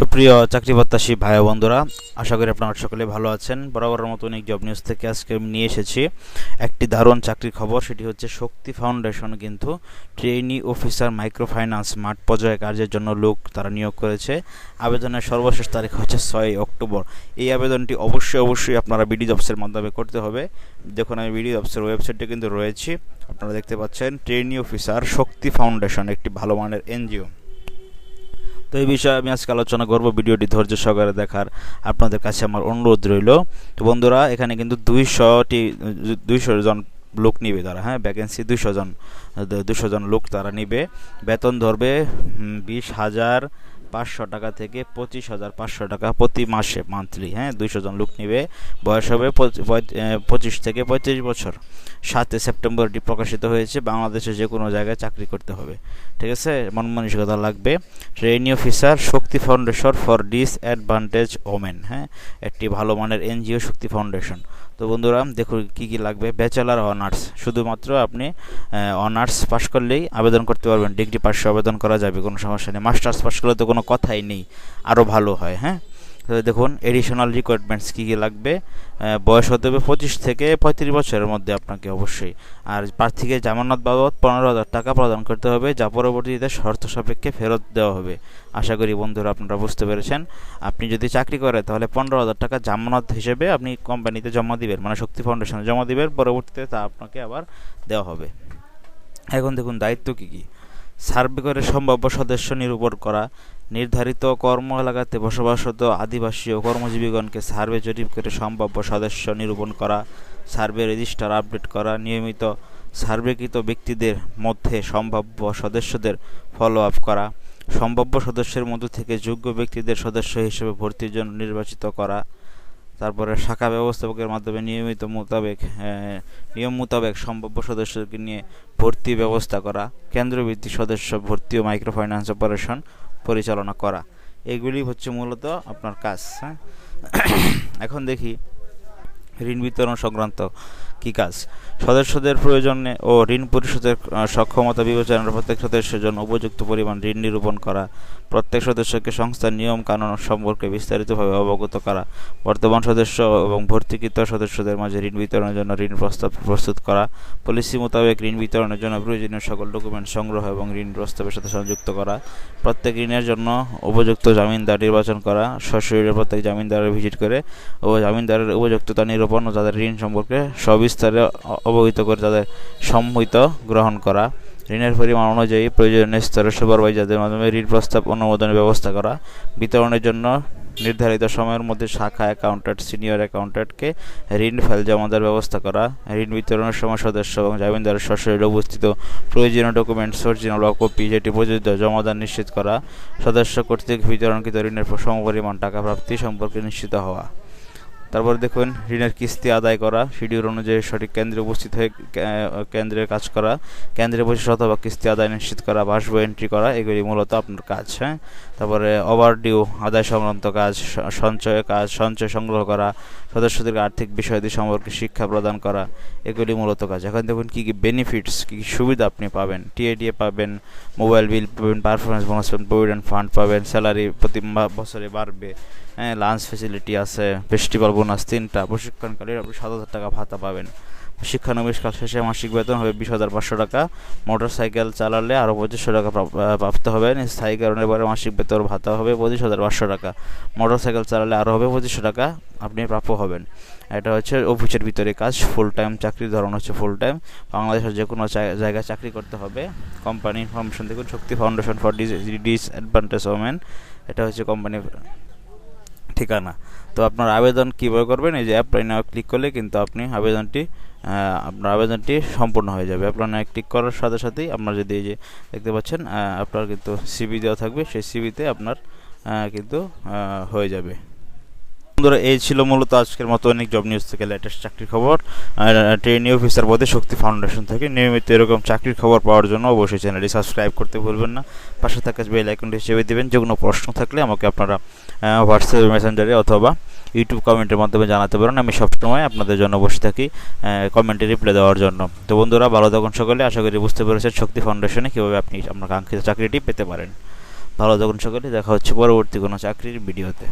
সুপ্রিয় চাকরি প্রত্যাশী ভাই বন্ধুরা, আশা করি আপনারা সকলে ভালো আছেন। বরাবরের মতো অনেক জব নিউজ থেকে আজকে আমি নিয়ে এসেছি একটি দারুণ চাকরির খবর, সেটি হচ্ছে শক্তি ফাউন্ডেশন কিন্তু ট্রেনি অফিসার মাইক্রো ফাইন্যান্স মাঠ পর্যায়ে কার্যের জন্য লোক তারা নিয়োগ করেছে। আবেদনের সর্বশেষ তারিখ হচ্ছে ছয় অক্টোবর। এই আবেদনটি অবশ্যই অবশ্যই আপনারা বিডি জবসের মাধ্যমে করতে হবে। দেখুন, আমি বিডি জবসের ওয়েবসাইটে কিন্তু রয়েছি। আপনারা দেখতে পাচ্ছেন ট্রেনি অফিসার শক্তি ফাউন্ডেশন, একটি ভালো মানের এনজিও তো এই বিষয়ে আমি আজকে আলোচনা করব। ভিডিওটি ধৈর্য সহকারে দেখার আপনাদের কাছে আমার অনুরোধ রইল। তো বন্ধুরা, এখানে কিন্তু দুইশোটি, দুইশো জন লোক নিবে তারা হ্যাঁ? ভ্যাকেন্সি দুইশো জন দুশো জন লোক তারা নিবে। বেতন ধরবে বিশ হাজার পাঁচশো টাকা থেকে পঁচিশ হাজার পাঁচশো টাকা প্রতি মাসে মান্থলি হ্যাঁ? দুইশো জন লোক নিবে। বয়স হবে পঁচিশ থেকে পঁয়ত্রিশ বছর। সাতই সেপ্টেম্বর এটি প্রকাশিত হয়েছে। বাংলাদেশে যে কোনো জায়গায় চাকরি করতে হবে। ঠিক আছে? মন মানসিকতা লাগবে। Trainee officer Shakti foundation for disadvantage women হ্যাঁ? একটি ভালো মানের এনজিও শক্তি ফাউন্ডেশন তো বন্ধুরা দেখুন কী কী লাগবে। ব্যাচেলার অনার্স শুধুমাত্র আপনি অনার্স পাশ করলেই আবেদন করতে পারবেন। ডিগ্রি পাশে আবেদন করা যাবে, কোনো সমস্যা নেই। মাস্টার্স পাশ করলে তো কোনো কথাই নেই। আরও ভালো হয় হ্যাঁ? দেখুন এডিশনাল রিকোয়ারমেন্টস কী কী লাগবে? বয়স হতে হবে পঁচিশ থেকে পঁয়ত্রিশ বছরের মধ্যে আপনাকে অবশ্যই। আর প্রার্থীকে জামানত বাবদ পনেরো হাজার টাকা প্রদান করতে হবে, যা পরবর্তীতে শর্ত সাপেক্ষে ফেরত দেওয়া হবে। আশা করি বন্ধুরা আপনারা বুঝতে পেরেছেন। আপনি যদি চাকরি করেন তাহলে পনেরো হাজার টাকা জামানত হিসেবে আপনি কোম্পানিতে জমা দিবেন মানে শক্তি ফাউন্ডেশনে জমা দিবেন, পরবর্তীতে তা আপনাকে আবার দেওয়া হবে। এখন দেখুন, দায়িত্ব কী কী? সার্ভে করে সম্ভাব্য সদস্য নিরূপণ করা, নির্ধারিত কর্ম এলাকাতে বসবাসরত আদিবাসী ও কর্মজীবীগণকে সার্ভে জরিপ করে সম্ভাব্য সদস্য নিরূপণ করা, সার্ভে রেজিস্টার আপডেট করা, নিয়মিত সার্ভেকৃত ব্যক্তিদের মধ্যে সম্ভাব্য সদস্যদের ফলো আপ করা, সম্ভাব্য সদস্যের মধ্য থেকে যোগ্য ব্যক্তিদের সদস্য হিসেবে ভর্তির জন্য নির্বাচিত করা তারপরে শাখা ব্যবস্থাপকের মাধ্যমে নিয়মিত মোতাবেক নিয়ম মোতাবেক সম্ভাব্য সদস্যকে নিয়ে ভর্তি ব্যবস্থা করা, কেন্দ্রভিত্তিক সদস্য ভর্তি ও মাইক্রো ফাইন্যান্স অপারেশন পরিচালনা করা। এগুলি হচ্ছে মূলত আপনার কাজ হ্যাঁ? এখন দেখি ঋণ বিতরণ সংক্রান্ত কী কাজ? সদস্যদের প্রয়োজনে ও ঋণ পরিশোধের সক্ষমতা বিবেচনার প্রত্যেক সদস্যের জন্য উপযুক্ত পরিমাণ ঋণ নিরূপণ করা, প্রত্যেক সদস্যকে সংস্থার নিয়ম কানুন সম্পর্কে বিস্তারিতভাবে অবগত করা, বর্তমান সদস্য এবং ভর্তিকৃত সদস্যদের মাঝে ঋণ বিতরণের জন্য ঋণ প্রস্তাব প্রস্তুত করা, পলিসি মোতাবেক ঋণ বিতরণের জন্য প্রয়োজনীয় সকল ডকুমেন্ট সংগ্রহ এবং ঋণ প্রস্তাবের সাথে সংযুক্ত করা, প্রত্যেক ঋণের জন্য উপযুক্ত জামিনদার নির্বাচন করা, সশরীরে প্রত্যেক জামিনদারের ভিজিট করে ও জামিনদারের উপযুক্ততা নিরূপণ ও তাদের ঋণ সম্পর্কে সবিস্তারে অবহিত করে তাদের সম্মিত গ্রহণ করা। ঋণের পরিমাণ অনুযায়ী প্রয়োজনীয় স্তরের সুপারভাইজারদের মাধ্যমে ঋণ প্রস্তাব অনুমোদনের ব্যবস্থা করা। বিতরণের জন্য নির্ধারিত সময়ের মধ্যে শাখা অ্যাকাউন্ট্যান্ট, সিনিয়র অ্যাকাউন্ট্যান্টকে ঋণ ফাইল জমা দেওয়ার ব্যবস্থা করা। ঋণ বিতরণের সময় সদস্য এবং জামিনদারের সশরীরে উপস্থিত প্রয়োজনীয় ডকুমেন্টস অরিজিনাল কপি যেটি প্রযোজ্য জমাদান নিশ্চিত করা। সদস্য কর্তৃক বিতরণকৃত ঋণের সমপরিমাণ টাকা প্রাপ্তি সম্পর্কে নিশ্চিত হওয়া। তারপর দেখুন, ঋণের কিস্তি আদায় করা, শিডিউল অনুযায়ী সঠিক কেন্দ্রে উপস্থিত হয়ে কেন্দ্রের কাজ করা, কেন্দ্রে বসে অথবা কিস্তি আদায় নিশ্চিত করা বাসব এন্ট্রি করা, এগুলি মূলত আপনার কাজ হ্যাঁ? তারপরে ওভার ডিউ আদায় সংক্রান্ত কাজ সঞ্চয় কাজ, সঞ্চয় সংগ্রহ করা, সদস্যদেরকে আর্থিক বিষয়াদি সম্পর্কে শিক্ষা প্রদান করা, এগুলি মূলত কাজ। এখন দেখুন, কী কী বেনিফিটস কী কী সুবিধা আপনি পাবেন। টিএডিএ পাবেন মোবাইল বিল পাবেন পারফরমেন্স বোনাস পাবেন প্রভিডেন্ট ফান্ড পাবেন স্যালারি প্রতি বছরে বাড়বে হ্যাঁ লাঞ্চ ফেসিলিটি আছে ফেস্টিভ্যাল বোনাস তিনটা প্রশিক্ষণকালীন আপনি সাত হাজার টাকা ভাতা পাবেন। শিক্ষানবিষ্কাল শেষে মাসিক বেতন হবে বিশ হাজার পাঁচশো টাকা। মোটর সাইকেল চালালে আরও পঁচিশশো টাকা প্রাপ্ত হবে। স্থায়ী কারণের পরে মাসিক বেতন ভাতা হবে পঁচিশ হাজার পাঁচশো টাকা। মোটর সাইকেল চালালে আরও হবে পঁচিশশো টাকা, আপনি প্রাপ্য হবেন। এটা হচ্ছে অফিসের ভিতরে কাজ ফুল টাইম চাকরির ধরন হচ্ছে ফুল টাইম বাংলাদেশের যে কোনো জায়গায় চাকরি করতে হবে। কোম্পানি ইনফরমেশন দেখুন, Shakti foundation for dis disadvantage women এটা হচ্ছে কোম্পানির ঠিকানা। তো আপনার আবেদন কীভাবে করবেন? এই যে অ্যাপ্লাই নাও ক্লিক করলে কিন্তু আপনি আবেদনটি আপনার আবেদনটি সম্পূর্ণ হয়ে যাবে। আপনার নাও ক্লিক করার সাথে সাথেই আপনার যদি এই যে দেখতে পাচ্ছেন আপনার কিন্তু সিবি দেওয়া থাকবে। সেই সিবিতে আপনার কিন্তু হয়ে যাবে। বন্ধুরা এই ছিল মূলত আজকের মতো অনেক জব নিউজ থেকে লেটেস্ট চাকরির খবর। ট্রেনিং অফিসার পদে শক্তি ফাউন্ডেশন থেকে নিয়মিত এরকম চাকরির খবর পাওয়ার জন্য অবশ্যই চ্যানেলটি সাবস্ক্রাইব করতে ভুলবেন না। পাশে থাকা বেল আইকনটি হিসেবে দেবেন, যে কোনো প্রশ্ন থাকলে আমাকে আপনারা হোয়াটসঅ্যাপ মেসেঞ্জারে অথবা ইউটিউব কমেন্টের মাধ্যমে জানাতে পারেন। আমি সবসময় আপনাদের জন্য বসে থাকি কমেন্টে রিপ্লাই দেওয়ার জন্য। তো বন্ধুরা, ভালো থাকুন সকলে। আশা করি বুঝতে পেরেছেন শক্তি ফাউন্ডেশনে কীভাবে আপনি আপনার কাঙ্ক্ষিত চাকরিটি পেতে পারেন। ভালো থাকুন সকলে। দেখা হচ্ছে পরবর্তী কোনো চাকরির ভিডিওতে।